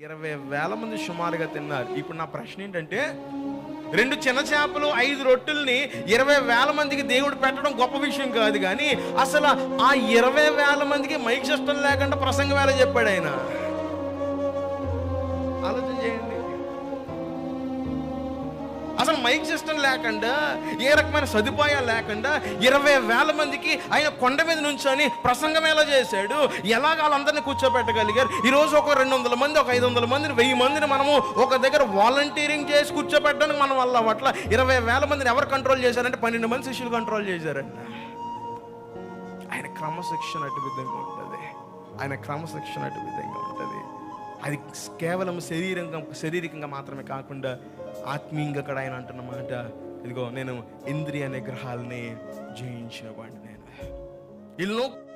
ఇరవై వేల మంది సుమారుగా తిన్నారు. ఇప్పుడు నా ప్రశ్న ఏంటంటే రెండు చిన్న చేపలు ఐదు రొట్టెల్ని ఇరవై వేల మందికి దేవుడు పెట్టడం గొప్ప విషయం కాదు కానీ అసలు ఆ ఇరవై వేల మందికి మైక్ సిస్టమ్ లేకుండా ప్రసంగం వేళ చెప్పాడు ఆయన? ఆలోచన చేయండి. అసలు మైక్ సిస్టమ్ లేకుండా ఏ రకమైన సదుపాయాలు లేకుండా ఇరవై వేల మందికి ఆయన కొండ మీద నుంచొని ప్రసంగం ఎలా చేశాడు? ఎలాగ వాళ్ళందరినీ కూర్చోబెట్టగలిగారు ఈరోజు ఒక రెండు వందల మంది ఒక ఐదు వందల మందిని వెయ్యి మందిని మనము ఒక దగ్గర వాలంటీరింగ్ చేసి కూర్చోబెట్టడానికి మనం వల్ల అట్లా ఇరవై వేల మందిని ఎవరు కంట్రోల్ చేశారంటే పన్నెండు మంది శిష్యులు కంట్రోల్ చేశారంట. ఆయన క్రమశిక్షణ అటు విధంగా ఉంటుంది. ఆయన క్రమశిక్షణ అటు విధంగా ఉంటుంది. అది కేవలం శరీరంగా శారీరకంగా మాత్రమే కాకుండా ఆత్మీయంగా కూడా ఆయన అంటున్నమాట ఇదిగో నేను ఇంద్రియ నిగ్రహాలని జయించిన వాడిని నేను. ఇల్లు